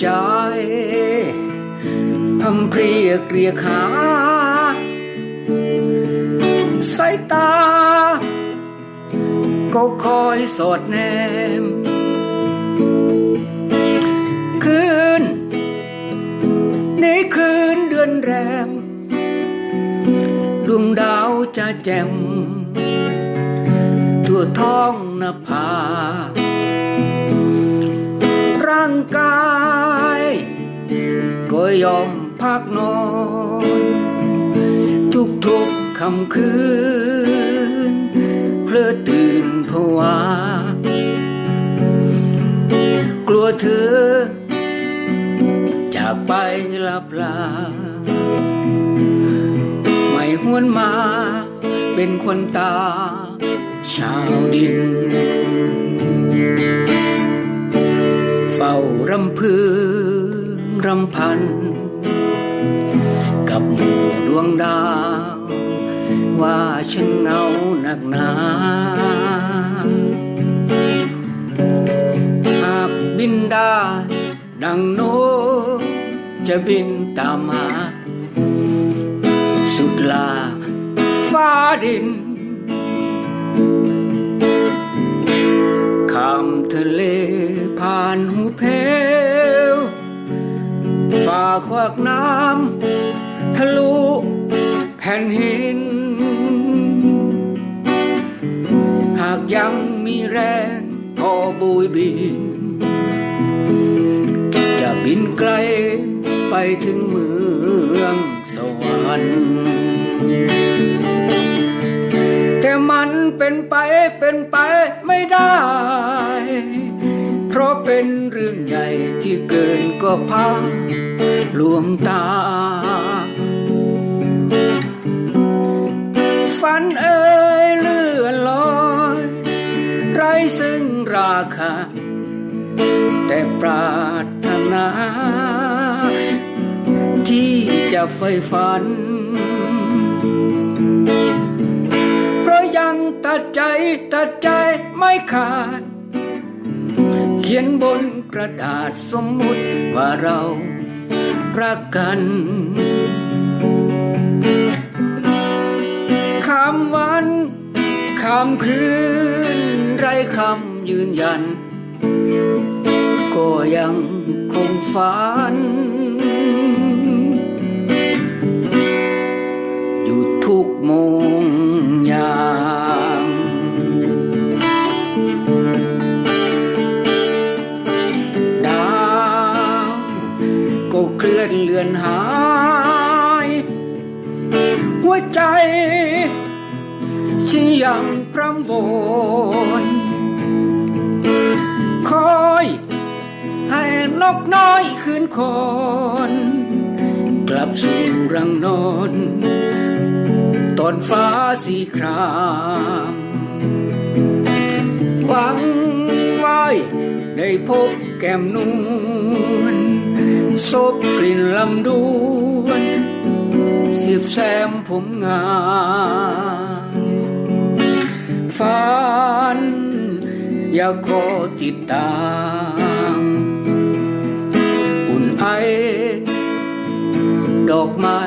ใจพัมเพรียเกลียขาสายตา ก็คอยสอดแนม คืน ในคืนเดือนแรม ดวงดาวจะแจ่มทั่วท้องนภา ร่างกาย ก็ยอมพักนอน ทุกๆคำคืน เพลอตื่นผวากลัวเธอ จากไปลับลา ไม่หวนมาเป็นคนตา ชาวดิน เฝ้ารำพึง รำพัน กับหมู่ดวงดาว ว่าฉันเหงาหนักหนาหากบินได้ดังโนจะบินตามหา สุดลาฟ้าดินข้ามทะเลผ่านหูเพ่าขวากน้ำทะลุแผ่นหิน หากยังมีแรงพอบุยบิน จะบินไกลไปถึงเมืองสวรรค์แต่มันเป็นไปเป็นไปไม่ได้ เพราะเป็นเรื่องใหญ่ที่เกินก็พา ลวงตา ฝันเอ่ยเลื่อนลอยไรซึ่งราคา แต่ปรารถนา ที่จะไฟฝัน เพราะยังตัดใจตัดใจไม่ขาด เขียนบนกระดาษสมมุติว่าเรา รักกันคำวันคำคืนไรคำยืนยัน ก็ยังคงฝัน ใจฉันยังพรำวนคอยให้นกน้อยคืนคน กลับสู่รังนอนตอนฟ้าสีครามหวังไว้ได้พบแก้มนวลซบกลิ่นลำดวน เสียบแซมผมงามฝันอยากขอติดตามอุ่นไอดอกไม้